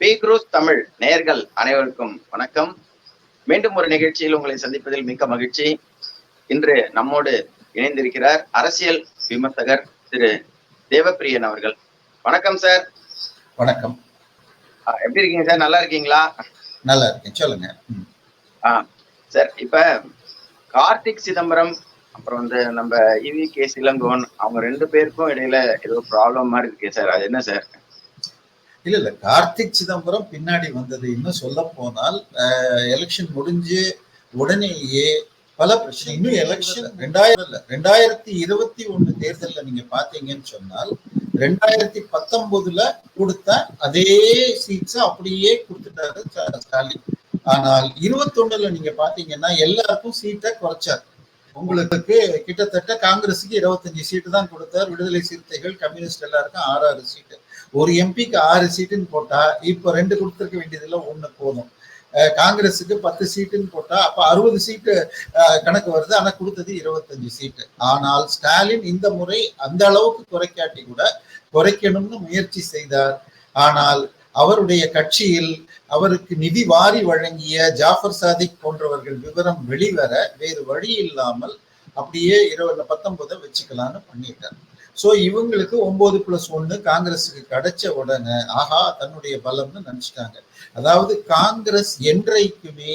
B cruise Tamil நேயர்கள் அனைவருக்கும் வணக்கம். மீண்டும் ஒரு நிகழ்ச்சியில் உங்களை சந்திப்பதில் மிக்க மகிழ்ச்சி. இன்று நம்மோடு இணைந்திருக்கிறார் அரசியல் விமர்சகர் திரு தேவப்பிரியன் அவர்கள். வணக்கம் சார் வணக்கம். எப்படி இருக்கீங்க சார் நல்லா இருக்கீங்களா? நல்லா இருக்கேன். சொல்லுங்க. ஆ சார் இப்ப கார்த்திக் சிதம்பரம் அப்புறம் வந்து நம்ம இவி கே சிலங்கோன் அவங்க ரெண்டு பேருக்கும் இடையில ஏதோ ப்ராப்ளம் மாதிரி இருக்கு சார் அது என்ன சார் இல்ல இல்ல. கார்த்திக் சிதம்பரம் பின்னாடி வந்தது. இன்னும் சொல்ல போனால் எலெக்ஷன் முடிஞ்சு உடனேயே பல பிரச்சனை. இன்னும் எலெக்ஷன் ரெண்டாயிரம் இல்ல ரெண்டாயிரத்தி இருபத்தி ஒண்ணு தேர்தல்ல நீங்க பாத்தீங்கன்னு சொன்னால் ரெண்டாயிரத்தி பத்தொன்பதுல கொடுத்த அதே சீட்ஸ் அப்படியே கொடுத்துட்டாரு ஸ்டா- ஸ்டாலின். ஆனால் இருபத்தொன்னுல நீங்க பாத்தீங்கன்னா எல்லாருக்கும் சீட்டை குறைச்சார். உங்களுக்கு கிட்டத்தட்ட காங்கிரஸுக்கு இருபத்தஞ்சு சீட்டு தான் கொடுத்தார். விடுதலை சிறுத்தைகள் கம்யூனிஸ்ட் எல்லாருக்கும் ஆறு ஆறு சீட்டு ஒரு எம்பிக்கு ஆறு சீட்டுன்னு போட்டா இப்போ ரெண்டு கொடுத்துருக்க வேண்டியதுல ஒண்ணு போதும். காங்கிரஸுக்கு பத்து சீட்டுன்னு போட்டா அப்ப அறுபது சீட்டு கணக்கு வருது. ஆனா கொடுத்தது இருபத்தஞ்சு சீட்டு. ஆனால் ஸ்டாலின் இந்த முறை அந்த அளவுக்கு குறைக்காட்டி கூட குறைக்கணும்னு முயற்சி செய்தார். ஆனால் அவருடைய கட்சியில் அவருக்கு நிதி வாரி வழங்கிய ஜாஃபர் சாதிக் போன்றவர்கள் விவரம் வெளிவர வேறு வழி இல்லாமல் அப்படியே இருபது பத்தொன்பதை வச்சுக்கலாம்னு பண்ணிட்டார். ஸோ இவங்களுக்கு ஒன்பது பிளஸ் ஒன்று காங்கிரஸுக்கு கிடைச்ச உடனே ஆஹா தன்னுடைய பலம்னு நினச்சிட்டாங்க. அதாவது காங்கிரஸ் என்றைக்குமே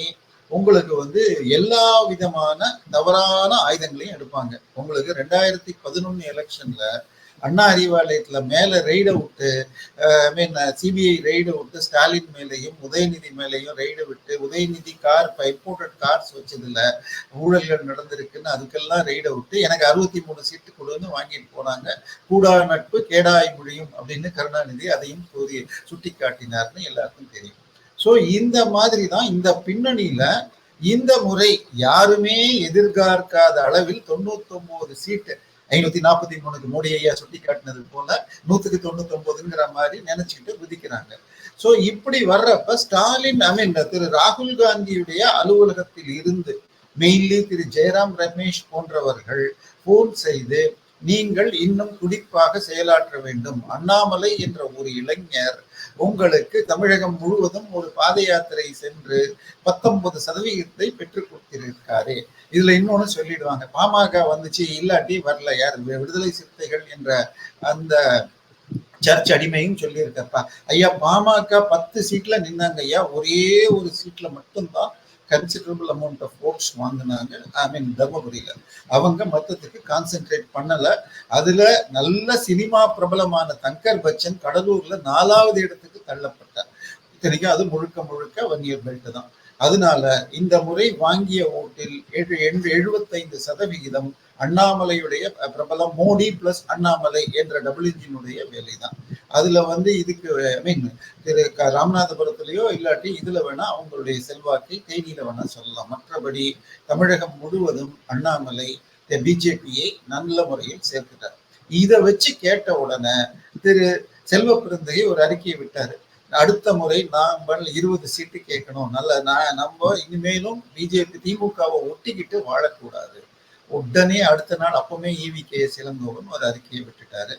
உங்களுக்கு வந்து எல்லா விதமான தவறான ஆயுதங்களையும் எடுப்பாங்க. உங்களுக்கு ரெண்டாயிரத்தி பதினொன்று எலெக்ஷன்ல அண்ணா அறிவாலயத்துல மேல ரெய்டை விட்டு ஐ மீன் சிபிஐ ரெய்டை விட்டு ஸ்டாலின் மேலேயும் உதயநிதி மேலேயும் ரெய்டை விட்டு உதயநிதி கார் இப்போ இம்போர்ட்டட் கார்ஸ் வச்சதுல ஊழல்கள் நடந்திருக்குன்னு அதுக்கெல்லாம் ரெய்டை விட்டு எனக்கு அறுபத்தி மூணு சீட்டு கொடுன்னு வாங்கிட்டு போனாங்க. கூடா நட்பு கேடாய் முடியும் அப்படின்னு கருணாநிதி அதையும் கூறி சுட்டி காட்டினார்னு எல்லாருக்கும் தெரியும். ஸோ இந்த மாதிரி தான் இந்த பின்னணியில இந்த முறை யாருமே எதிர்பார்க்காத அளவில் தொண்ணூத்தி ஒன்பது சீட்டு ஐநூத்தி நாற்பத்தி மூணுக்கு மோடி ஐயா சுட்டி காட்டினது போல நூத்துக்கு தொண்ணூத்தி ஒன்பதுங்கிற மாதிரி நினைச்சுக்கிட்டு குதிக்கிறாங்க. சோ இப்படி வர்றப்ப ஸ்டாலின் ஐ மீன் திரு ராகுல் காந்தியுடைய அலுவலகத்தில் இருந்து மெயின்லி திரு ஜெயராம் ரமேஷ் போன்றவர்கள் போன் செய்து நீங்கள் இன்னும் துடிப்பாக செயலாற்ற வேண்டும். அண்ணாமலை என்ற ஒரு இளைஞர் உங்களுக்கு தமிழகம் முழுவதும் ஒரு பாத யாத்திரை சென்று பத்தொன்பது சதவீதத்தை பெற்றுக் கொடுத்திருக்காரு. இதுல இன்னொன்னு சொல்லிடுவாங்க. பாமக வந்துச்சு இல்லாட்டி வரல யார்? விடுதலை சிறுத்தைகள் என்ற அந்த சர்ச் அடிமையும் சொல்லியிருக்கப்பா. ஐயா பாமக பத்து சீட்ல நின்னாங்க ஐயா. ஒரே ஒரு சீட்ல மட்டும்தான் கன்சிடரபிள் அமௌண்ட் ஆஃப் ஓட்ஸ் வாங்கினாங்க. ஐ மீன் தர்மபுரியில. அவங்க மொத்தத்துக்கு கான்சென்ட்ரேட் பண்ணல. அதுல நல்ல சினிமா பிரபலமான தங்கர் பச்சன் கடலூர்ல நாலாவது இடத்துக்கு தள்ளப்பட்டார். இத்தனைக்கும் அது முழுக்க முழுக்க வன்னியர் பெல்ட் தான். அதனால இந்த முறை வாங்கிய ஓட்டில் எழு எழுபத்தைந்து சதவிகிதம் அண்ணாமலையுடைய பிரபலம் மோடி பிளஸ் அண்ணாமலை என்ற டபுள் இன்ஜினுடைய வேலை தான் அதுல வந்து இதுக்கு ஐ மீன் திரு க ராமநாதபுரத்திலேயோ இல்லாட்டி இதுல வேணா அவங்களுடைய செல்வாக்கை தேனியில வேணா சொல்லலாம். மற்றபடி தமிழகம் முழுவதும் அண்ணாமலை பிஜேபியை நல்ல முறையில் சேர்த்துட்டார். இதை வச்சு கேட்ட உடனே திரு செல்வ பிறந்தகை ஒரு அறிக்கையை விட்டாரு. அடுத்த முறை நாங்கள் இருபது சீட்டு கேட்கணும். நல்ல நான் நம்ம இனிமேலும் பிஜேபி திமுகவை ஒட்டிக்கிட்டு வாழக்கூடாது. உடனே அடுத்த நாள் அப்பவுமே இவி கே சிலங்கோவன் ஒரு அறிக்கையை விட்டுட்டாரு.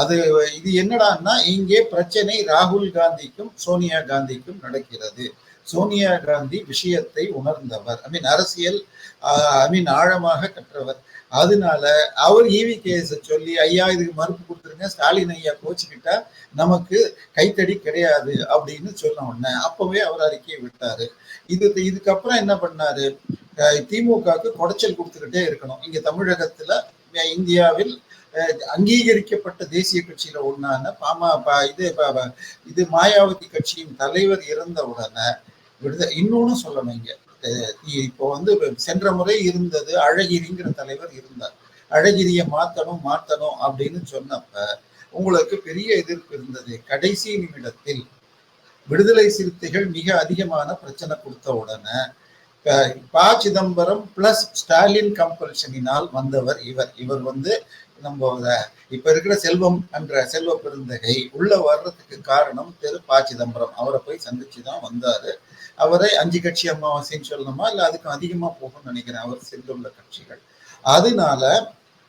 அது இது என்னடான்னா இங்கே பிரச்சனை ராகுல் காந்திக்கும் சோனியா காந்திக்கும் நடக்கிறது. சோனியா காந்தி விஷயத்தை உணர்ந்தவர். ஐ மீன் அரசியல் ஐ மீன் ஆழமாக கற்றவர். அதனால அவர் ஈவி கேஸ சொல்லி ஐயா இதுக்கு மறுப்பு கொடுத்துருங்க. ஸ்டாலின் ஐயா கோச்சுக்கிட்டா நமக்கு கைத்தடி கிடையாது அப்படின்னு சொன்ன உடனே அப்பவே அவர் அறிக்கையை விட்டாரு. இது இதுக்கப்புறம் என்ன பண்ணாரு? திமுகவுக்கு குடைச்சல் கொடுத்துக்கிட்டே இருக்கணும். இங்க தமிழகத்துல இந்தியாவில் அங்கீகரிக்கப்பட்ட தேசிய கட்சியில ஒன்றான பாமா பா- இது இது மாயாவதி கட்சியின் தலைவர் இறந்த உடனே விடுத இன்னொன்னு சொல்லணும் இங்க. இப்போ வந்து சென்ற முறை இருந்தது அழகிரிங்கிற தலைவர் இருந்தார். அழகிரியை மாத்தணும் மாத்தணும் அப்படின்னு சொன்னப்ப உங்களுக்கு பெரிய எதிர்ப்பு இருந்தது. கடைசி நிமிடத்தில் விடுதலை சிறுத்தைகள் மிக அதிகமான பிரச்சனை கொடுத்த உடனே ப சிதம்பரம் பிளஸ் ஸ்டாலின் கம்பல்ஷனினால் வந்தவர் இவர். இவர் வந்து நம்ம இப்ப இருக்கிற செல்வம் என்ற செல்வ பெருந்தகை உள்ள வர்றதுக்கு காரணம் திரு ப சிதம்பரம். அவரை போய் சந்திச்சு தான் வந்தாரு. அவரை அஞ்சு கட்சி அமாவாசைன்னு சொல்லணுமா? இல்ல அதுக்கும் அதிகமா போகும்னு நினைக்கிறேன் அவர் சென்றுள்ள கட்சிகள். அதனால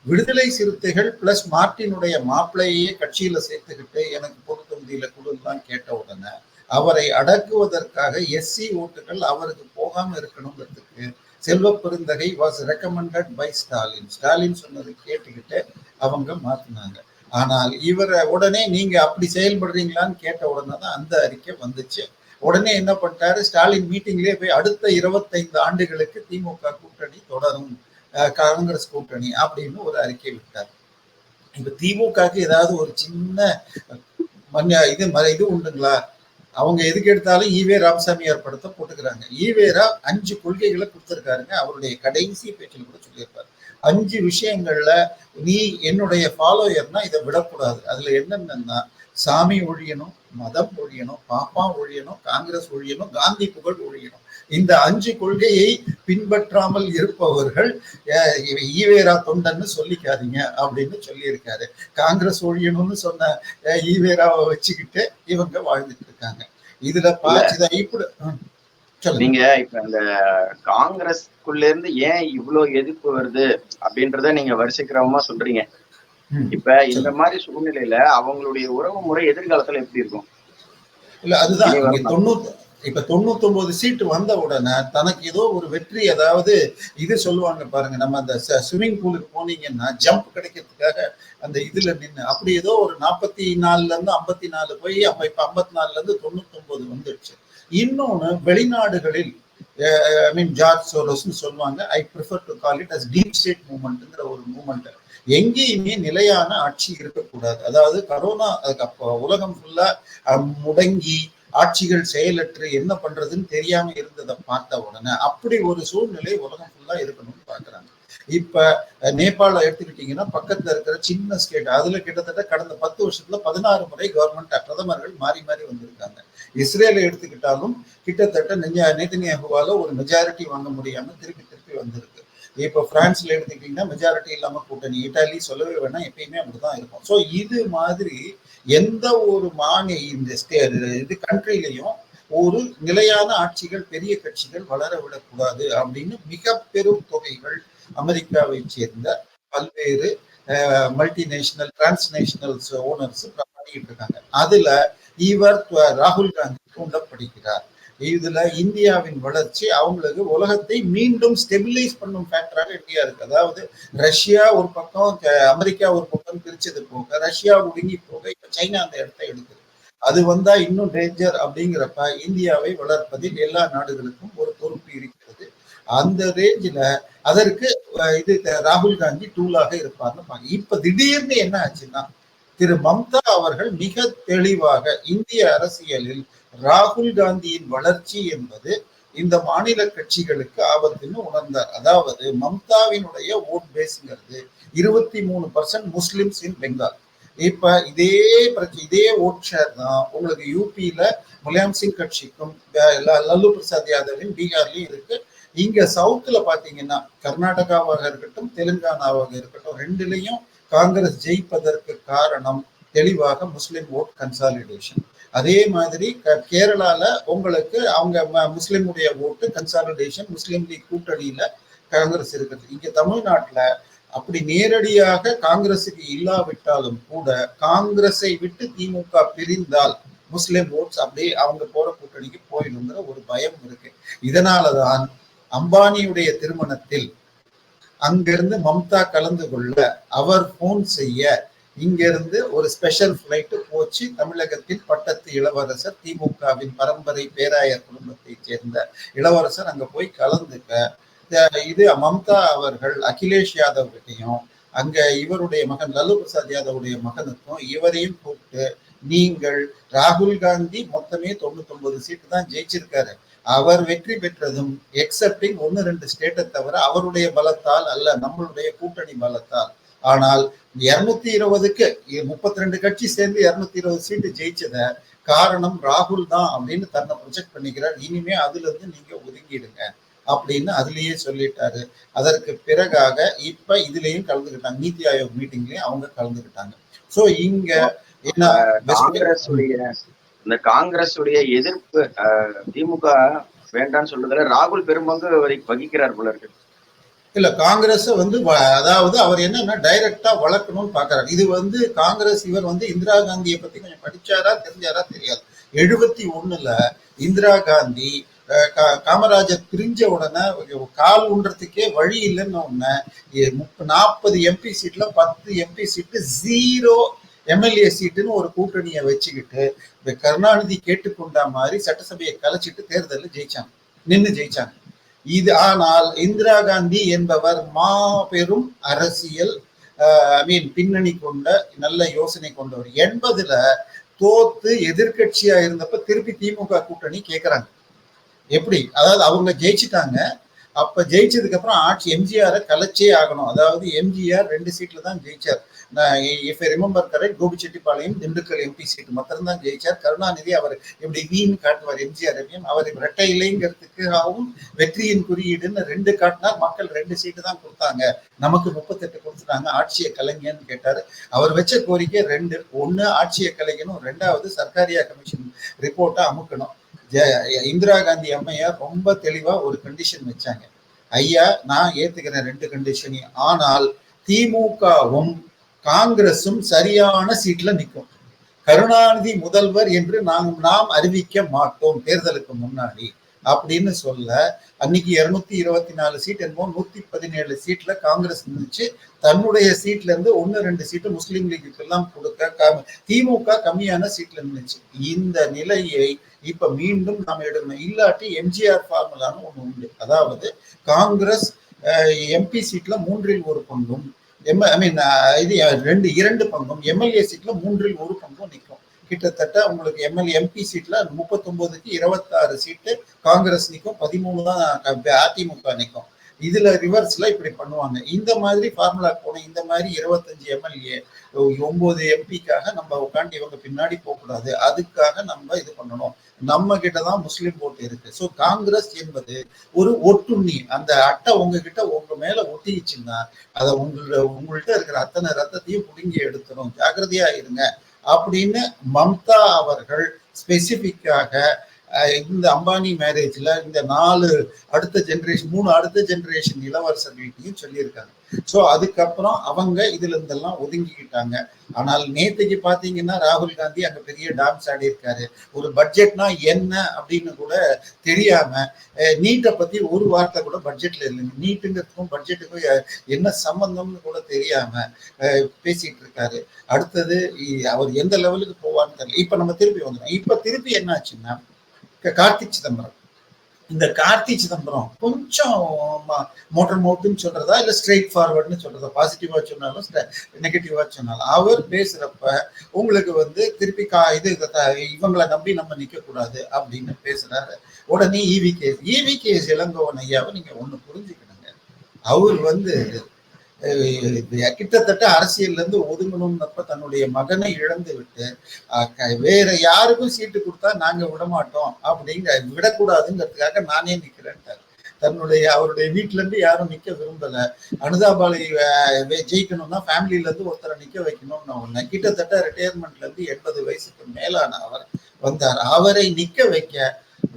விடுதலை சிறுத்தைகள் பிளஸ் மார்ட்டினுடைய மாப்பிள்ளையே கட்சியில சேர்த்துக்கிட்டு எனக்கு பொது தொகுதியில கொடுலாம் கேட்ட உடனே அவரை அடக்குவதற்காக எஸ்சி ஓட்டுகள் அவருக்கு போகாம இருக்கணுங்கிறதுக்கு Selva Perunthagai was recommended by Stalin Stalin சொன்னதை கேட்டுக்கிட்டு அவங்க மாத்தினாங்க. ஆனால் இவரை உடனே நீங்க அப்படி செயல்படுறீங்களான்னு கேட்ட உடனே தான் அந்த அறிக்கை வந்துச்சு. உடனே என்ன பண்ணிட்டாரு? ஸ்டாலின் மீட்டிங்லேயே போய் அடுத்த இருபத்தைந்து ஆண்டுகளுக்கு திமுக கூட்டணி தொடரும் காங்கிரஸ் கூட்டணி அப்படின்னு ஒரு அறிக்கை விட்டார். இப்ப திமுகக்கு ஏதாவது ஒரு சின்ன இது ம- இது உண்டுங்களா? அவங்க எதுக்கு எடுத்தாலும் ஈவே ராமசாமியார் படத்தை போட்டுக்கிறாங்க. ஈவேரா அஞ்சு கொள்கைகளை கொடுத்துருக்காருங்க. அவருடைய கடைசி பேச்சில் கூட சொல்லியிருப்பார். அஞ்சு விஷயங்கள்ல நீ என்னுடைய ஃபாலோயர்னா இதை விடக்கூடாது. அதுல என்னென்னா சாமி ஒழியணும் மதம் ஒழியணும் பாப்பா ஒழியணும் காங்கிரஸ் ஒழியணும் காந்தி புகழ் ஒழியணும். இந்த அஞ்சு கொள்கையை பின்பற்றாமல் இருப்பவர்கள் ஈவேரா தொண்டன்னு சொல்லிக்காதீங்க அப்படின்னு சொல்லியிருக்காரு. காங்கிரஸ் ஒழியணும்னு சொன்ன ஈவேராவை வச்சுக்கிட்டு இவங்க வாழ்ந்துட்டு இருக்காங்க. இதுல பாச்சு இப்படி நீங்க இப்ப இந்த காங்கிரஸ்குள்ள இருந்து ஏன் இவ்வளவு எதிர்ப்பு வருது அப்படின்றத நீங்க வரிசைக்கிரமமா சொல்றீங்க. இப்ப இந்த மாதிரி சூழ்நிலையில அவங்களுடைய உறவு முறை எதிர்காலத்துல எப்படி இருக்கும்? இல்ல அதுதான். தொண்ணூத்தி இப்ப தொண்ணூத்தி ஒன்பது சீட்டு வந்த உடனே தனக்கு ஏதோ ஒரு வெற்றி அதாவது இது சொல்லுவாங்க பாருங்க நம்ம அந்த ஸ்விம்மிங் பூலுக்கு போனீங்கன்னா ஜம்ப் கிடைக்கிறதுக்காக அந்த இதுல நின்று அப்படி ஏதோ ஒரு நாற்பத்தி நாலுல இருந்து ஐம்பத்தி நாலு போய் அப்ப இப்ப ஐம்பத்தி நாலுல இருந்து தொண்ணூத்தி ஒன்பது வந்துடுச்சு. இன்னொன்னு வெளிநாடுகளில் ஐ மீன் ஜார்ஜ் சோரோஸ்னு சொல்லுவாங்க I prefer to call it as deep state மூவ்மெண்ட்ங்கிற ஒரு மூவ்மெண்ட் எங்கேயுமே நிலையான ஆட்சி இருக்கக்கூடாது. அதாவது கரோனா அதுக்கு அப்போ உலகம் ஃபுல்லா முடங்கி ஆட்சிகள் செயலற்று என்ன பண்றதுன்னு தெரியாம இருந்ததை பார்த்த உடனே அப்படி ஒரு சூழ்நிலை உலகம் ஃபுல்லா இருக்கணும்னு பாக்குறாங்க இப்ப நேபாள எடுத்துக்கிட்டீங்கன்னா பக்கத்துல இருக்கிற சின்ன ஸ்டேட் அதுல கிட்டத்தட்ட கடந்த பத்து வருஷத்துல பதினாறு முறை கவர்மெண்ட் பிரதமர்கள் மாறி மாறி வந்திருக்காங்க. இஸ்ரேலை எடுத்துக்கிட்டாலும் கிட்டத்தட்ட நெஞ்ச நேத்தனியாகுவால ஒரு மெஜாரிட்டி வாங்க முடியாம திருப்பி திருப்பி வந்திருக்கு. இப்போ பிரான்ஸ்ல எடுத்துக்கிட்டீங்கன்னா மெஜாரிட்டி இல்லாம கூட்டணி. இட்டாலி சொல்லவே வேணாம் எப்பயுமே அப்படிதான் இருக்கும். ஸோ இது மாதிரி எந்த ஒரு மாநில இந்த ஸ்டே இது கண்ட்ரிலையும் ஒரு நிலையான ஆட்சிகள் பெரிய கட்சிகள் வளர விடக்கூடாது அப்படின்னு மிக பெரும் தொகைகள் அமெரிக்காவை சேர்ந்த பல்வேறு மல்டிநேஷனல் டிரான்ஸ்நேஷனல்ஸ் ஓனர்ஸ் பண்ணிட்டு இருக்காங்க. அதுல இவர் ராகுல் காந்தி தூண்டப்படுகிறார். இதுல இந்தியாவின் வளர்ச்சி அவங்களுக்கு உலகத்தை மீண்டும் ஸ்டெபிலைஸ் பண்ணும் ஃபேக்டராக இந்தியா இருக்கு. அதாவது ரஷ்யா ஒரு பக்கம் அமெரிக்கா ஒரு பக்கம் பிரிச்சது போக ரஷ்யா ஒடுங்கி போக இப்ப சைனா அந்த இடத்த எடுக்குது. அது வந்தா இன்னும் டேஞ்சர் அப்படிங்கிறப்ப இந்தியாவை வளர்ப்பதில் எல்லா நாடுகளுக்கும் ஒரு பொறுப்பு இருக்கிறது. அந்த ரேஞ்சில அதற்கு இது ராகுல் காந்தி டூலாக இருப்பார்னு இப்ப திடீர்னு என்ன ஆச்சுன்னா திரு மம்தா அவர்கள் மிக தெளிவாக இந்திய அரசியலில் ராகுல் காந்தியின் வளர்ச்சி என்பது இந்த மாநில கட்சிகளுக்கு ஆபத்துன்னு உணர்ந்தார். அதாவது மம்தாவினுடைய ஓட் பேஸ்ங்கிறது இருபத்தி மூணு பர்சன்ட் முஸ்லிம்ஸ் இன் பெங்கால். இப்ப இதே பிரச்சனை இதே ஓட் ஷேர் தான் உங்களுக்கு யூபியில முலாயம் சிங் கட்சிக்கும் லல்லு பிரசாத் யாதவின் பீகார்லயும் இருக்கு. இங்க சவுத்துல பாத்தீங்கன்னா கர்நாடகாவாக இருக்கட்டும் தெலுங்கானாவாக இருக்கட்டும் ரெண்டுலையும் காங்கிரஸ் ஜெயிப்பதற்கு காரணம் தெளிவாக முஸ்லிம் ஓட் கன்சாலிடேஷன் அதே மாதிரி க- கேரளால உங்களுக்கு அவங்க முஸ்லீமுடைய முஸ்லிமுடைய ஓட்டு கன்சாலிடேஷன் முஸ்லிம் லீக் கூட்டணியில காங்கிரஸ் இருக்குது. இங்க தமிழ்நாட்டுல அப்படி நேரடியாக காங்கிரசுக்கு இல்லாவிட்டாலும் கூட காங்கிரஸை விட்டு திமுக பிரிந்தால் முஸ்லிம் ஓட்ஸ் அப்படியே அவங்க போற கூட்டணிக்கு போயிடுங்கிற ஒரு பயம் இருக்கு. இதனாலதான் அம்பானியுடைய திருமணத்தில் அங்கிருந்து மம்தா கலந்து கொள்ள அவர் போன் செய்ய இங்கிருந்து ஒரு ஸ்பெஷல் ஃப்ளைட்டு போச்சு. தமிழகத்தின் பட்டத்து இளவரசர் திமுகவின் பரம்பரை பேராயர் குடும்பத்தைச் சேர்ந்த இளவரசர் அங்க போய் கலந்துக்க இது மம்தா அவர்கள் அகிலேஷ் யாதவ் கிட்டையும் அங்க இவருடைய மகன் லல்லு பிரசாத் யாதவுடைய மகனுக்கும் இவரையும் கூப்பிட்டு நீங்கள் ராகுல் காந்தி மொத்தமே தொண்ணூத்தொன்பது சீட்டு தான் ஜெயிச்சிருக்காரு. அவர் வெற்றி பெற்றதும் எக்ஸப்டிங் ஒன்னு ரெண்டு ஸ்டேட்டை தவிர அவருடைய பலத்தால் அல்ல நம்மளுடைய கூட்டணி பலத்தால். ஆனால் இருநூத்தி இருபதுக்கு முப்பத்தி ரெண்டு கட்சி சேர்ந்து இருநூத்தி இருபது சீட்டு ஜெயிச்சத காரணம் ராகுல் தான் அப்படின்னு தன்னை ப்ரொஜெக்ட் பண்ணிக்கிறார். இனிமே அதுல இருந்து நீங்க ஒதுங்கிடுங்க அப்படின்னு அதுலயே சொல்லிட்டாரு. அதற்கு பிறகாக இப்ப இதுலயும் கலந்துக்கிட்டாங்க. நீத்தி ஆயோக் மீட்டிங்லயும் அவங்க கலந்துக்கிட்டாங்க. சோ இங்க என்ன இந்த காங்கிரஸ் உடைய எதிர்ப்பு அஹ், திமுக வேண்டாம்னு சொல்றதுல ராகுல் பெரும்பங்கு வகிக்கிறார் போல இருக்கு. இல்ல காங்கிரஸ் வந்து வ- அதாவது அவர் என்னன்னா டைரக்டா வளர்க்கணும்னு பாக்குறாரு. இது வந்து காங்கிரஸ் இவர் வந்து இந்திரா காந்தியை பத்தி கொஞ்சம் படிச்சாரா தெரிஞ்சாரா தெரியாது. எழுபத்தி ஒண்ணுல இந்திரா காந்தி கா- காமராஜர் பிரிஞ்ச உடனே கால் ஊன்றதுக்கே வழி இல்லைன்னு உடனே நாற்பது எம்பி சீட்ல பத்து எம்பி சீட்டு ஜீரோ எம்எல்ஏ சீட்டுன்னு ஒரு கூட்டணியை வச்சுக்கிட்டு கருணாநிதி கேட்டுக்கொண்ட மாதிரி சட்டசபையை கலைச்சிட்டு தேர்தலில் ஜெயிச்சாங்க. நின்று ஜெயிச்சாங்க. இது ஆனால் இந்திரா காந்தி என்பவர் மாபெரும் அரசியல் ஐ மீன் பின்னணி கொண்ட நல்ல யோசனை கொண்டவர். எண்பதுல தோத்து எதிர்கட்சியா இருந்தப்ப திருப்பி திமுக கூட்டணி கேக்குறாங்க. எப்படி? அதாவது அவங்க ஜெயிச்சுட்டாங்க. அப்ப ஜெயிச்சதுக்கு அப்புறம் ஆட்சி எம்ஜிஆரை கலைச்சே ஆகணும். அதாவது எம்ஜிஆர் ரெண்டு சீட்ல தான் ஜெயிச்சார். If remember correct Gobichettipalayam Dindigul MP seat மாத்திரம் தான் ஜெயிச்சார். கருணாநிதி அவர் இப்படி வீண் காட்டுவார் எம்ஜிஆர் எப்பயும் அவர் இரட்டை இலைங்கிறதுக்காகவும் வெற்றியின் குறியீடுன்னு ரெண்டு காட்டினார் மக்கள் ரெண்டு சீட்டு தான் கொடுத்தாங்க. நமக்கு முப்பத்தெட்டு கொடுத்துட்டாங்க ஆட்சியை கலைஞன்னு கேட்டாரு. அவர் வச்ச கோரிக்கை ரெண்டு. ஒன்று ஆட்சியை கலைக்கணும். ரெண்டாவது சர்க்காரியா கமிஷன் ரிப்போர்ட்டை அமுக்கணும். இந்திரா காந்தி அம்மையார் ரொம்ப தெளிவா ஒரு கண்டிஷன் வச்சாங்க. ஐயா நான் ஏத்துக்கிறேன் ரெண்டு கண்டிஷனையும் ஆனால் திமுகவும் காங்கிரசும் சரியான சீட்ல நிற்கும் கருணாநிதி முதல்வர் என்று நாம் நாம் அறிவிக்க மாட்டோம் தேர்தலுக்கு முன்னாடி அப்படின்னு சொல்ல அன்னைக்கு இருநூத்தி இருபத்தி நாலு சீட் என்போ நூத்தி பதினேழு சீட்ல காங்கிரஸ் இருந்துச்சு. தன்னுடைய சீட்ல இருந்து ஒன்னு ரெண்டு சீட்டு முஸ்லீம் லீக்கு எல்லாம் கொடுக்க திமுக கம்மியான சீட்ல நின்றுச்சு இந்த நிலையை இப்ப மீண்டும் நாம் எடுக்கணும். இல்லாட்டி எம்ஜிஆர் ஃபார்முலான்னு ஒண்ணு உண்டு. அதாவது காங்கிரஸ் எம்பி சீட்ல மூன்றில் ஒரு பங்கும் எம் ஐ மீன் இது uh, ரெண்டு இரண்டு பங்கும். எம்எல்ஏ சீட்ல மூன்றில் ஒரு பங்கும் நிற்கும். கிட்டத்தட்ட உங்களுக்கு எம்எல்ஏ எம்பி சீட்ல முப்பத்தொன்பதுக்கு இருபத்தாறு சீட்டு காங்கிரஸ் நிற்கும். பதிமூணு தான் அதிமுக நிற்கும். இதுல ரிவர்ஸ்ல இப்படி பண்ணுவாங்க. இந்த மாதிரி ஃபார்முலா போன இந்த மாதிரி இருபத்தஞ்சு எம்எல்ஏ ஒன்பது எம்பிக்காக நம்ம உட்காந்து இவங்க பின்னாடி போகக்கூடாது. அதுக்காக நம்ம இது பண்ணணும். நம்ம கிட்ட தான் முஸ்லீம் ஓட்டு இருக்கு. ஸோ காங்கிரஸ் என்பது ஒரு ஒட்டுண்ணி. அந்த அட்டை உங்ககிட்ட உங்க மேல ஒட்டிச்சுன்னா அதை உங்களோட உங்கள்கிட்ட இருக்கிற அத்தனை ரத்தத்தையும் புடுங்கி எடுத்துரும். ஜாகிரதையா இருங்க. அப்படின்னு மம்தா அவர்கள் ஸ்பெசிபிக்காக இந்த அம்பானி மேரேஜ்ல இந்த நாலு அடுத்த ஜென்ரேஷன் மூணு அடுத்த ஜென்ரேஷன் இளவரசர் வீட்டையும் சொல்லியிருக்காங்க. ஸோ அதுக்கப்புறம் அவங்க இதுல இருந்தெல்லாம் ஒதுங்கிக்கிட்டாங்க. ஆனால் நேத்துக்கு பாத்தீங்கன்னா ராகுல் காந்தி அங்க பெரிய டான்ஸ் ஆடி இருக்காரு ஒரு பட்ஜெட்னா என்ன அப்படின்னு கூட தெரியாம நீட்டை பத்தி ஒரு வார்த்தை கூட பட்ஜெட்ல இல்லைங்க. நீட்டுங்கிறதுக்கும் பட்ஜெட்டுக்கும் என்ன சம்பந்தம்னு கூட தெரியாம பேசிட்டு இருக்காரு அடுத்தது அவர் எந்த லெவலுக்கு போவான்னு தெரியல. இப்ப நம்ம திருப்பி வந்துடும் இப்ப திருப்பி என்னாச்சுன்னா கார்த்தி கார்த்திக் சிதம்பரம். இந்த கார்த்தி சிதம்பரம் கொஞ்சம் மோட்டர் மவுத்துன்னு சொல்றதா இல்ல ஸ்ட்ரெயிட் ஃபார்வர்ட்னு சொல்றதா? பாசிட்டிவா சொன்னாலும் நெகட்டிவா சொன்னாலும். அவர் பேசுறப்ப உங்களுக்கு வந்து திருப்பி கா இது த- இவங்களை நம்பி நம்ம நிக்க கூடாது அப்படின்னு பேசுறாரு. உடனே EV K S EV K S Elangovan ஐயாவை நீங்க ஒண்ணு புரிஞ்சுக்கணுங்க. அவர் வந்து கிட்டத்தட்ட அரசியல்ல இருந்து ஒதுங்கணும்னப்ப தன்னுடைய மகனை இழந்து விட்டு வேற யாருக்கும் சீட்டு கொடுத்தா நாங்க விட மாட்டோம் அப்படிங்க விடக்கூடாதுங்கிறதுக்காக நானே நிக்கிறேன்ட்டார். தன்னுடைய அவருடைய வீட்டுல இருந்து யாரும் நிக்க விரும்பல. அனுதாபாலை ஜெயிக்கணும்னா ஃபேமிலில இருந்து ஒருத்தரை நிக்க வைக்கணும்னு ஒண்ணு கிட்டத்தட்ட ரிட்டையர்மெண்ட்ல இருந்து எண்பது வயசுக்கு மேலான அவர் வந்தார். அவரை நிக்க வைக்க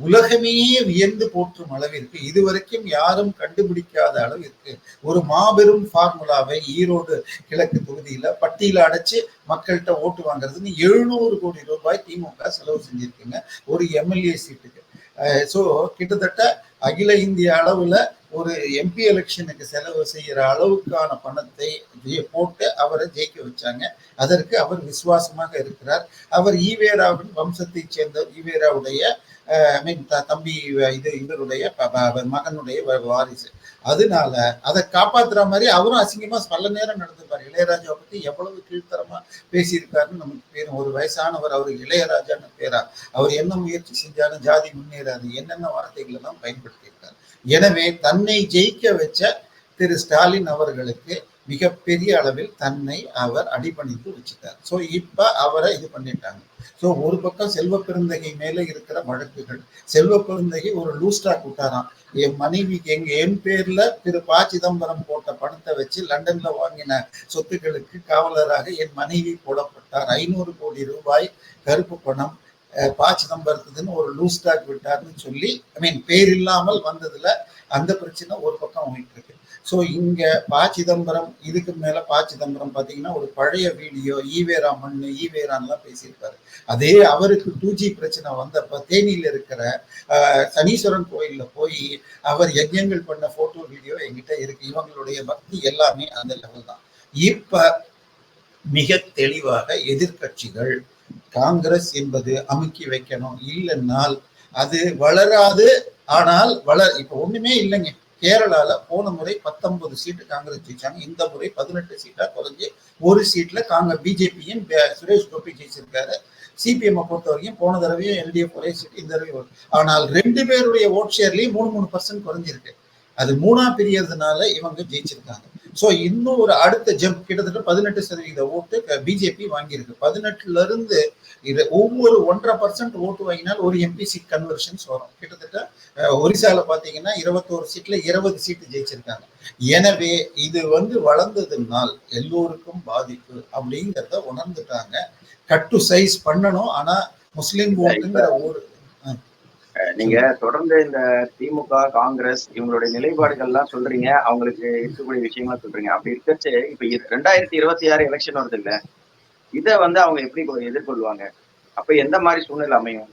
உலகமே வியந்து போற்றும் அளவிற்கு இதுவரைக்கும் யாரும் கண்டுபிடிக்காத அளவிற்கு ஒரு மாபெரும் ஃபார்முலாவை ஈரோடு கிழக்கு தொகுதியில பட்டியல அடைச்சு மக்கள்கிட்ட ஓட்டு வாங்குறதுன்னு எழுநூறு கோடி ரூபாய் திமுக செலவு செஞ்சிருக்குங்க ஒரு எம்எல்ஏ சீட்டுக்கு. ஸோ கிட்டத்தட்ட அகில இந்திய அளவுல ஒரு எம்பி எலெக்ஷனுக்கு செலவு செய்கிற அளவுக்கான பணத்தை போட்டு அவரை ஜெயிக்க வச்சாங்க. அதற்கு அவர் விசுவாசமாக இருக்கிறார். அவர் ஈவேராவின் வம்சத்தை சேர்ந்த ஈவேராவுடைய ஐ மீன் தம்பி இது இவருடைய மகனுடைய வாரிசு. அதனால அதை காப்பாத்துற மாதிரி அவரும் அசிங்கமா பல நேரம் நடந்துப்பார் இளையராஜாவை பத்தி எவ்வளவு கீழ்த்தரமா பேசியிருக்காருன்னு நமக்கு தெரியும். ஒரு வயசானவர் அவர் இளையராஜான்னு பேரா அவர் என்ன முயற்சி செஞ்சாலும் ஜாதி முன்னேறாது. என்னென்ன வார்த்தைகளை தான் பயன்படுத்தியிருக்காரு. எனவே தன்னை ஜெயிக்க வச்ச திரு ஸ்டாலின் அவர்களுக்கு மிகப்பெரிய அளவில் தன்னை அவர் அடிபணித்து வச்சுட்டார். ஸோ இப்போ அவரை இது பண்ணிட்டாங்க. ஸோ ஒரு பக்கம் செல்வ பெருந்தகை மேலே இருக்கிற வழக்குகள் செல்வ பெருந்தகை ஒரு லூஸ்டா கூட்டாராம் என் மனைவிக்கு எங்க என் பேர்ல திரு. ப. சிதம்பரம் போட்ட பணத்தை வச்சு லண்டன்ல வாங்கின சொத்துக்களுக்கு காவலராக என் மனைவி போடப்பட்டார். ஐநூறு கோடி ரூபாய் கருப்பு பணம் அஹ், ப. ஒரு லூஸ் ஸ்டாக் விட்டார்னு சொல்லி ஐ மீன் பேர் இல்லாமல் வந்ததுல அந்த பிரச்சனை ஒரு பக்கம் போயிட்டு இருக்கு. ஸோ இங்க ப சிதம்பரம் இதுக்கு மேல ப சிதம்பரம் பார்த்தீங்கன்னா ஒரு பழைய வீடியோ ஈவேரா மண்ணு ஈவேரான்லாம் பேசியிருப்பாரு. அதே அவருக்கு டூ ஜி பிரச்சனை வந்தப்ப தேனியில இருக்கிற ஆஹ், சனீஸ்வரன் கோயில்ல போய் அவர் யஜ்யங்கள் பண்ண ஃபோட்டோ வீடியோ எங்கிட்ட இருக்கு. இவங்களுடைய பக்தி எல்லாமே அந்த லெவல் தான். இப்போ மிக தெளிவாக எதிர்க்கட்சிகள் காங்கிரஸ் என்பது அமுக்கி வைக்கணும். இல்லைன்னால் அது வளராது. ஆனால் வளர் இப்போ ஒண்ணுமே இல்லைங்க. கேரளால போன முறை பத்தொன்பது சீட்டு காங்கிரஸ் ஜெயிச்சாங்க. இந்த முறை பதினெட்டு சீட்டா குறைஞ்சி ஒரு சீட்ல காங்கிரஸ் பிஜேபியும் சுரேஷ் கோபி ஜெயிச்சிருக்காரு. சிபிஎம் பொறுத்த வரைக்கும் போன தடவையும் எல்டிஎஃப் ஒரே சீட் இந்த தடவை ஆனால் ரெண்டு பேருடைய ஓட் ஷேர்லயும் மூணு மூணு பர்சன்ட் குறைஞ்சிருக்கு. அது மூணா பிரியறதுனால இவங்க ஜெயிச்சிருக்காங்க. சோ இன்னும் ஒரு அடுத்த ஜம்ப் கிட்டத்தட்ட பதினெட்டு சதவீத ஓட்டு பிஜேபி வாங்கியிருக்கு. பதினெட்டுல இருந்து இது ஒவ்வொரு ஒன்றரை பர்சன்ட் ஓட்டு வாங்கினால் ஒரு எம்பி சீட் கன்வர்ஷன்ஸ் வரும். கிட்டத்தட்ட ஒரிசால பாத்தீங்கன்னா இருபத்தோரு சீட்ல இருபது சீட்டு ஜெயிச்சிருக்காங்க. எனவே இது வந்து வளர்ந்ததுனால் எல்லோருக்கும் பாதிப்பு அப்படிங்கிறத உணர்ந்துட்டாங்க. கட் டு சைஸ் பண்ணணும். ஆனா முஸ்லிம் ஓட்டுங்கிற ஒரு நீங்க தொடர்ந்து இந்த திமுக காங்கிரஸ் இவங்களுடைய நிலைப்பாடுகள்லாம் சொல்றீங்க. அவங்களுக்கு இருக்கக்கூடிய விஷயமா சொல்றீங்க. அப்படி இருக்கச்சு இப்ப ரெண்டாயிரத்தி இருபத்தி ஆறு எலெக்ஷன் வருது இல்ல? இதை வந்து அவங்க எப்படி எதிர்கொள்வாங்க? அப்ப எந்த மாதிரி சூழ்நிலை அமையும்?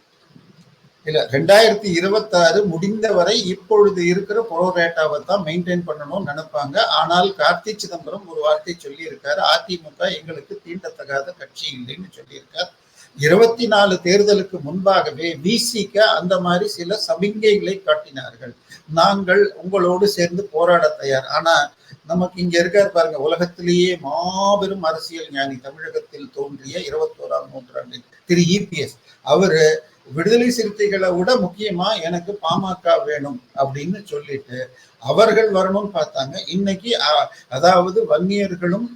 இல்ல ரெண்டாயிரத்தி இருபத்தாறு முடிந்தவரை இப்பொழுது இருக்கிற புரோரேட்டாவை தான் மெயின்டைன் பண்ணணும்னு நினைப்பாங்க. ஆனால் கார்த்தி சிதம்பரம் ஒரு வார்த்தை சொல்லியிருக்காரு. அதிமுக எங்களுக்கு தீண்டத்தகாத கட்சி இல்லைன்னு சொல்லியிருக்காரு. இருபத்தி நாலு தேர்தலுக்கு முன்பாகவே விசிக அந்த மாதிரி சில சமிங்கைகளை காட்டினார்கள். நாங்கள் உங்களோடு சேர்ந்து போராட தயார். ஆனா நமக்கு இங்க இருக்கார் பாருங்க உலகத்திலேயே மாபெரும் அரசியல் ஞானி தமிழகத்தில் தோன்றிய இருபத்தோராம் நூற்றாண்டில் திரு இபிஎஸ் அவரு விடுதலை சிறுத்தைகளை விட முக்கியமா எனக்கு பாமக வேணும் அப்படின்னு சொல்லிட்டு அவர்கள் வரணும்னு பார்த்தாங்க. இன்னைக்கு அதாவது வன்னியர்களும்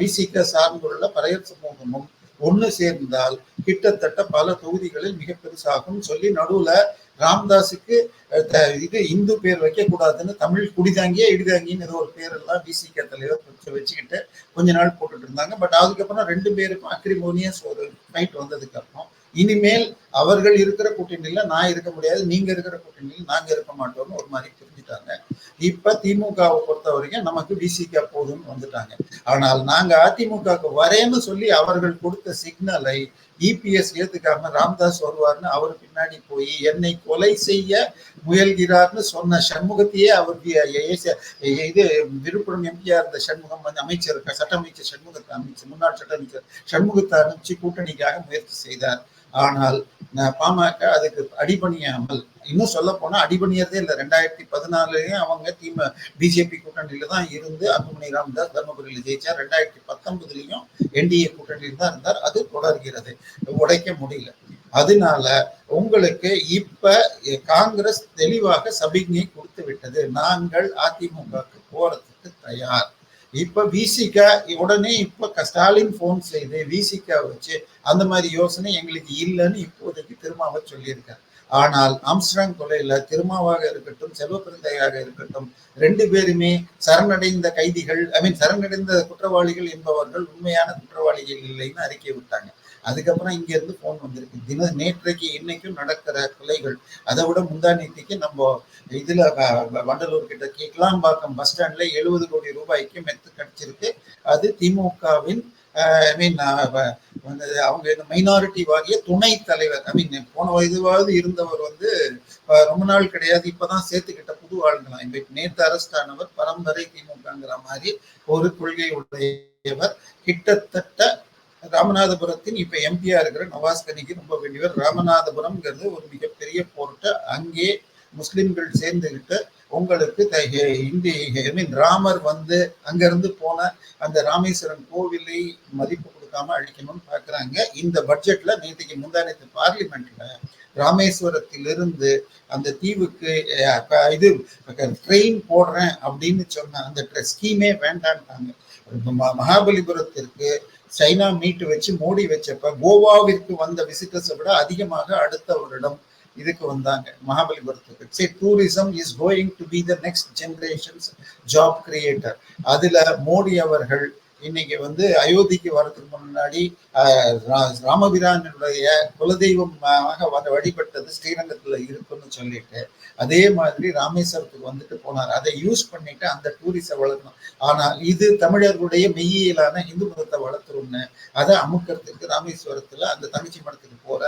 விசிக சார்ந்துள்ள பறையர் சமூகமும் ஒன்று சேர்ந்தால் கிட்டத்தட்ட பல தொகுதிகளில் மிக பெருசாகும். சொல்லி நடுவுல ராம்தாஸுக்கு த- இது இந்து பேர் வைக்க கூடாதுன்னு தமிழ் குடிதாங்கியே இடிதாங்கின்னு ஏதோ ஒரு பேரெல்லாம் பிசிக தலைவர் வச்சு- வச்சுக்கிட்டு கொஞ்ச நாள் போட்டுட்டு இருந்தாங்க. பட் அதுக்கப்புறம் ரெண்டு பேருக்கும் அக்ரிமோனியஸ் ஒரு ஃபைட் வந்ததுக்கு அப்புறம் இனிமேல் அவர்கள் இருக்கிற கூட்டணியில நான் இருக்க முடியாது நீங்க இருக்கிற கூட்டணியில் நாங்க இருக்க மாட்டோம்னு ஒரு மாதிரி புரிஞ்சுட்டாங்க இப்ப திமுகவை பொறுத்த வரைக்கும் நமக்கு விசிக போதும்னு வந்துட்டாங்க. ஆனால் நாங்க அதிமுகவுக்கு வரேன்னு சொல்லி அவர்கள் கொடுத்த சிக்னலை இபிஎஸ் ஏத்துக்காம ராம்தாஸ் வருவார்னு அவர் பின்னாடி போய் என்னை கொலை செய்ய முயல்கிறார்னு சொன்ன சண்முகத்தையே அவர் இது விழுப்புரம் எம்பியா இருந்த சண்முகம் வந்து அமைச்சர் சட்ட அமைச்சர் சண்முகத்தை அமைச்சர் முன்னாள் சட்ட அமைச்சர் சண்முகத்தை அனுப்பிச்சு கூட்டணிக்காக முயற்சி செய்தார். ஆனால் பாமக அதுக்கு அடிபணியாமல் இன்னும் சொல்ல போனா அடிபணியதே இல்லை. ரெண்டாயிரத்தி பதினாலுலயும் அவங்க திம பிஜேபி கூட்டணியில தான் இருந்து அன்புமணி ராமதாஸ் தர்மபுரியில ஜெயிச்சார். ரெண்டாயிரத்தி பத்தொன்பதுலயும் என்டிஏ கூட்டணியில் தான் இருந்தார். அது தொடர்கிறது. உடைக்க முடியல. அதனால உங்களுக்கு இப்ப காங்கிரஸ் தெளிவாக சபிக்ஞை கொடுத்து விட்டது. நாங்கள் அதிமுகவுக்கு போறதுக்கு தயார். இப்ப விசிக உடனே இப்ப க- ஸ்டாலின் போன் செய்து விசிக வச்சு அந்த மாதிரி யோசனை எங்களுக்கு இல்லைன்னு இப்போதைக்கு திருமாவை சொல்லியிருக்காரு. ஆனால் ஆம்ஸ்டாங் கொலையில திருமாவாக இருக்கட்டும் செல்வப்பிரந்தையாக இருக்கட்டும் ரெண்டு பேருமே சரணடைந்த கைதிகள் ஐ மீன் சரணடைந்த குற்றவாளிகள் என்பவர்கள் உண்மையான குற்றவாளிகள் இல்லைன்னு அறிக்கை விட்டாங்க. அதுக்கப்புறம் இங்க இருந்து போன் வந்திருக்கு. தின நேற்றைக்கு இன்னைக்கும் நடக்கிற கொலைகள். அதை விட முந்தா நம்ம இதுல வண்டலூர் கிட்ட கேக்கலாம்பாக்கம் பஸ் ஸ்டாண்ட்ல எழுபது கோடி ரூபாய்க்கு மெத்து கிடைச்சிருக்கு. அது திமுகவின் ஐ மீன் அவங்க இந்த மைனாரிட்டி வாரிய துணை தலைவர். ஐ மீன் போன இதுவாவது இருந்தவர் வந்து ரொம்ப நாள் கிடையாது. இப்பதான் சேர்த்துக்கிட்ட புது ஆளுங்களாம் இப்ப நேற்று அரெஸ்ட் ஆனவர் பரம்பரை திமுகங்கிற மாதிரி ஒரு கொள்கை உடையவர் கிட்டத்தட்ட ராமநாதபுரத்தின் இப்ப எம்பியா இருக்கிற நவாஸ் கனிக்கு ரொம்ப வேண்டியவர் ராமநாதபுரம்ங்கிறது ஒரு மிகப்பெரிய போர்ட்டு. அங்கே முஸ்லிம்கள் சேர்ந்துகிட்டு உங்களுக்கு த- இந்தி ஐ மீன் ராமர் வந்து அங்கிருந்து போன அந்த ராமேஸ்வரன் கோவிலை மதிப்பு கொடுக்காம அழிக்கணும்னு பாக்குறாங்க. இந்த பட்ஜெட்ல நேற்றுக்கு முந்தானத்து பார்லிமெண்ட்ல ராமேஸ்வரத்திலிருந்து அந்த தீவுக்கு இது ட்ரெயின் போடுறேன் அப்படின்னு சொன்ன அந்த ஸ்கீமே வேண்டான்ட்டாங்க. ம- மகாபலிபுரத்திற்கு சைனா மீட்டு வச்சு மோடி வச்சப்ப கோவாவிற்கு வந்த விசிட்டர்ஸை விட அதிகமாக அடுத்த வருடம் இதுக்கு வந்தாங்க. மகாபலிபுரத்துக்கு. சரி tourism is going to be the next generations job creator அதுல மோடி அவர்கள் இன்னைக்கு வந்து அயோத்திக்கு வரதுக்கு முன்னாடி ராமபிரானுடைய குலதெய்வமாக வந்து வழிபட்டது ஸ்ரீரங்கத்துல இருக்குன்னு சொல்லிட்டு அதே மாதிரி ராமேஸ்வரத்துக்கு வந்துட்டு போனார். அதை யூஸ் பண்ணிட்டு அந்த டூரிஸை வளர்க்கணும். ஆனால் இது தமிழர்களுடைய மெய்யியலான இந்து மதத்தை வளர்த்துரும்னு அதை அமுக்கிறதுக்கு ராமேஸ்வரத்துல அந்த தமிழ்ச்சி மடத்துக்கு போற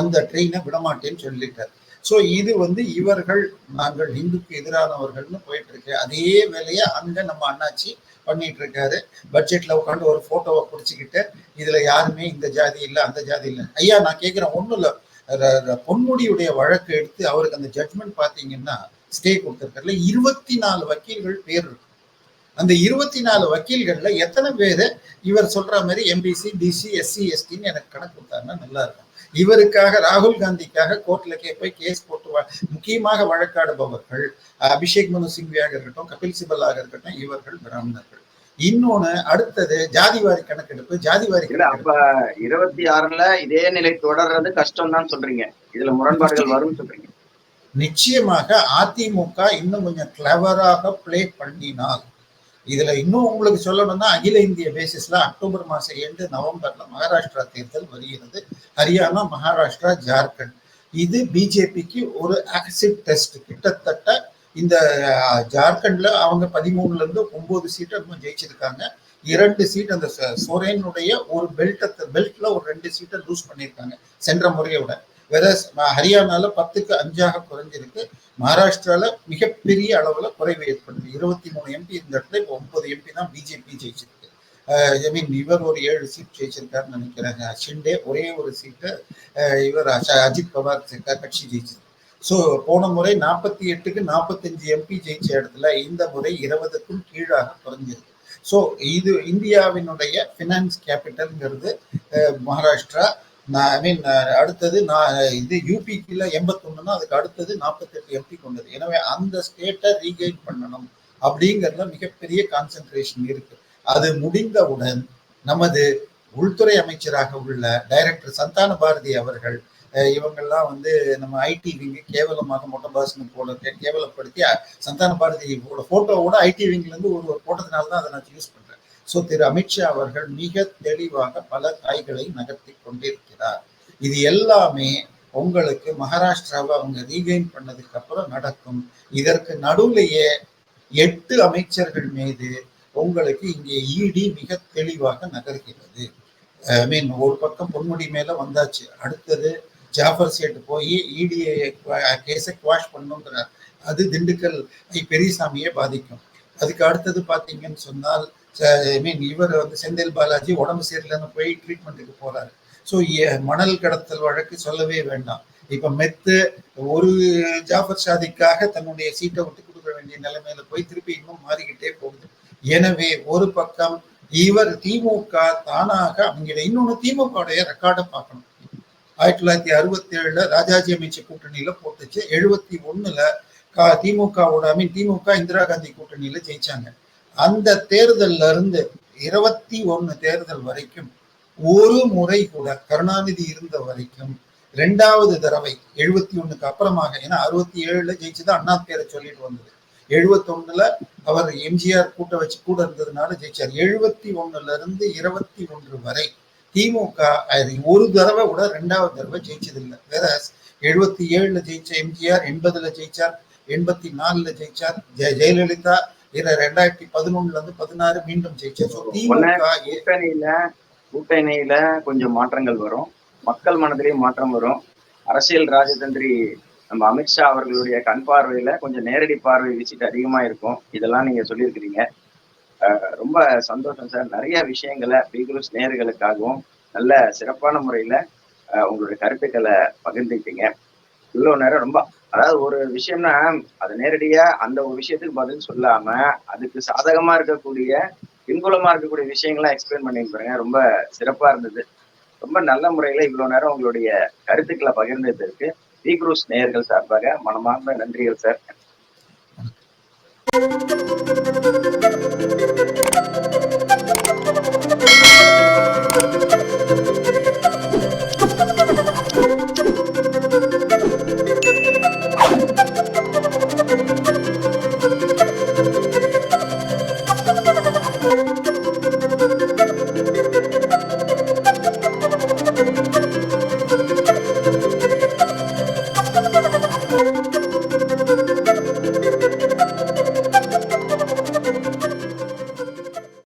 அந்த ட்ரெயினை விடமாட்டேன்னு சொல்லிட்டார். ஸோ இது வந்து இவர்கள் நாங்கள் இந்துக்கு எதிரானவர்கள்னு போயிட்டு இருக்கு அதே வேலையை அங்க நம்ம அண்ணாச்சி பண்ணிட்டு இருக்காரு பட்ஜெட்ல உட்காந்து ஒரு போட்டோவை பிடிச்சிக்கிட்டு இதுல யாருமே இந்த ஜாதி இல்லை அந்த ஜாதி இல்லை. ஐயா நான் கேட்கிறேன் ஒண்ணும் இல்ல. பொன்முடியுடைய வழக்கு எடுத்து அவருக்கு அந்த ஜட்மெண்ட் பாத்தீங்கன்னா ஸ்டே கொடுத்துருக்காருல. இருபத்தி நாலு வக்கீல்கள் பேர் இருக்கு அந்த இருபத்தி நாலு வக்கீல்கள்ல எத்தனை பேர் இவர் சொல்ற மாதிரி எம்பிசி டிசி எஸ்சி எஸ்டின்னு எனக்கு கணக்கு கொடுத்தாருன்னா நல்லா இருக்கும். இவருக்காக ராகுல் காந்திக்காக கோர்ட்ல போய் கேஸ் போட்டு முக்கியமாக வழக்காடுபவர்கள் அபிஷேக் மனு சிங்வியாக இருக்கட்டும் கபில் சிபலாக இருக்கட்டும் இவர்கள் பிராமணர்கள். இன்னொன்னு அடுத்தது ஜாதிவாரி கணக்கெடுப்பு ஜாதிவாரி அப்ப இருபத்தி ஆறுல இதே நிலை தொடர்றது கஷ்டம் தான் சொல்றீங்க. இதுல முரண்பாடுகள் வரும்னு சொல்றீங்க. நிச்சயமாக அதிமுக இன்னும் கொஞ்சம் கிளவராக ப்ளே பண்ணினால் இதுல இன்னும் உங்களுக்கு சொல்லணும்னா அகில இந்திய பேசிஸ்ல அக்டோபர் மாசம் எண்டு நவம்பர்ல மகாராஷ்டிரா தேர்தல் வருகிறது. ஹரியானா மகாராஷ்டிரா ஜார்க்கண்ட். இது பிஜேபிக்கு ஒரு ஆசிட் டெஸ்ட் கிட்டத்தட்ட இந்த ஜார்க்கண்ட்ல அவங்க பதிமூணுல இருந்து ஒன்பது சீட் இன்னும் ஜெயிச்சிருக்காங்க. இரண்டு சீட் அந்த சோரேனுடைய ஒரு பெல்ட் பெல்ட்ல ஒரு ரெண்டு சீட்டை லூஸ் பண்ணியிருக்காங்க. சென்ற முறையோட. வேற ஹரியானால பத்துக்கு அஞ்சாக குறைஞ்சிருக்கு. மகாராஷ்டிரால மிகப்பெரிய அளவுல குறைவு ஏற்படுது. இருபத்தி மூணு எம்பி இந்த இடத்துல இப்போ ஒன்பது எம்பி தான் பிஜேபி ஜெயிச்சிருக்கு. ஐ மீன் இவர் ஒரு ஏழு சீட் ஜெயிச்சிருக்காருன்னு நினைக்கிறேன். ஷிண்டே ஒரே ஒரு சீட்டு இவர் அஜித் பவார் கட்சி ஜெயிச்சது ஸோ போன முறை நாற்பத்தி எட்டுக்கு நாற்பத்தஞ்சு எம்பி ஜெயிச்ச இடத்துல இந்த முறை இருபதுக்கும் கீழாக குறைஞ்சிருக்கு. ஸோ இது இந்தியாவினுடைய ஃபினான்ஸ் கேபிட்டல்ங்கிறது மகாராஷ்டிரா. நான் ஐ மீன் அடுத்தது நான் இது யூபிக்குல எண்பத்தொன்னுனா அதுக்கு அடுத்தது நாற்பத்தெட்டு எம்பி கொண்டது. எனவே அந்த ஸ்டேட்டை ரீகெயின் பண்ணணும் அப்படிங்கிறதுல மிகப்பெரிய கான்சென்ட்ரேஷன் இருக்கு. அது முடிந்தவுடன் நமது உள்துறை அமைச்சராக உள்ள டைரக்டர் சந்தான பாரதி அவர்கள் இவங்கெல்லாம் வந்து நம்ம ஐடி விங்கு கேவலமாக மொட்டை போல கேவலப்படுத்தி சந்தான பாரதி போட்டோவோட ஐடி விங்ல இருந்து ஒரு ஒரு போட்டதுனால தான் அதை நான் யூஸ் பண்றேன். ஸோ திரு அமித்ஷா அவர்கள் மிக தெளிவாக பல காய்களை நகர்த்தி கொண்டிருக்கிறார். இது எல்லாமே உங்களுக்கு மகாராஷ்டிராவை அவங்க ரீகெயின் பண்ணதுக்கு அப்புறம் நடக்கும். இதற்கு நடுவுலையே எட்டு அமைச்சர்கள் மீது உங்களுக்கு இங்கே இடி மிக தெளிவாக நகர்கிறது. ஐ மீன் ஒரு பக்கம் பொன்முடி மேல வந்தாச்சு அடுத்தது ஜாஃபர் சேட் போய் இடி கேஸை குவாஷ் பண்ணுங்கிறார். அது திண்டுக்கல் பெரியசாமியை பாதிக்கும். அதுக்கு அடுத்தது பார்த்தீங்கன்னு சொன்னால் ஐ மீன் இவர் வந்து செந்தில் பாலாஜி உடம்பு சரியில்லைன்னு போய் ட்ரீட்மெண்ட்டுக்கு போறாரு. ஸோ மணல் கடத்தல் வழக்கு சொல்லவே வேண்டாம். இப்ப மெத்து ஒரு ஜாஃபர் ஷாதிக்காக தன்னுடைய சீட்டை விட்டு கொடுக்க வேண்டிய நிலைமையில போய் திருப்பி இன்னும் மாறிக்கிட்டே போகுது. எனவே ஒரு பக்கம் இவர் திமுக தானாக அவங்க இன்னொன்னு திமுகவுடைய ரெக்கார்டை பார்க்கணும். ஆயிரத்தி தொள்ளாயிரத்தி அறுபத்தி ஏழுல ராஜாஜி அமைச்சர் கூட்டணியில போட்டுச்சு. எழுபத்தி ஒண்ணுல கா- திமுகவோட ஐ மீன் திமுக இந்திரா காந்தி கூட்டணியில ஜெயிச்சாங்க. அந்த தேர்தல்ல இருந்து இருபத்தி ஒன்னு தேர்தல் வரைக்கும் ஒரு முறை கூட கருணாநிதி இருந்த வரைக்கும் ரெண்டாவது தடவை எழுபத்தி ஒண்ணுக்கு அப்புறமாக ஏன்னா அறுபத்தி ஏழுல ஜெயிச்சுதான் அண்ணா பேரை சொல்லிட்டு வந்தது. எழுபத்தொன்னுல அவர் எம்ஜிஆர் கூட்ட வச்சு கூட இருந்ததுனால ஜெயிச்சார். எழுபத்தி ஒண்ணுல இருந்து இருபத்தி ஒன்று வரை திமுக ஒரு தடவை கூட ரெண்டாவது தடவை ஜெயிச்சது இல்லை வேற எழுபத்தி ஏழுல ஜெயிச்ச எம்ஜிஆர் எண்பதுல ஜெயிச்சார் எண்பத்தி நாலுல ஜெயிச்சார் ஜெயலலிதா இர- ரெண்டாயிரத்தி பதினொன்னுல இருந்து பதினாறு மீண்டும் ஏ- கூட்டணியில கூட்டணியில கொஞ்சம் மாற்றங்கள் வரும். மக்கள் மனதிலேயும் மாற்றம் வரும். அரசியல் ராஜதந்திரி நம்ம அமித்ஷா அவர்களுடைய கண் பார்வையில கொஞ்சம் நேரடி பார்வை விசிட் அதிகமா இருக்கும். இதெல்லாம் நீங்க சொல்லியிருக்கிறீங்க. ரொம்ப சந்தோஷம் சார். நிறைய விஷயங்களை பிகுருஸ் நேர்களுக்காகவும் நல்ல சிறப்பான முறையில உங்களுடைய கருத்துக்களை பகிர்ந்துக்கிட்டீங்க. இவ்வளவு நேரம் ரொம்ப அதாவது ஒரு விஷயம்னா அது நேரடியா அந்த ஒரு விஷயத்துக்கு பதில் சொல்லாம அதுக்கு சாதகமா இருக்கக்கூடிய பின்புலமா இருக்கக்கூடிய விஷயங்கள்லாம் எக்ஸ்பிளைன் பண்ணியிருப்பாங்க ரொம்ப சிறப்பா இருந்தது. ரொம்ப நல்ல முறையில இவ்வளவு நேரம் உங்களுடைய கருத்துக்களை பகிர்ந்ததற்கு வி குரூஸ் நேயர்கள் சார்பாக மனமார்ந்த நன்றிகள் சார்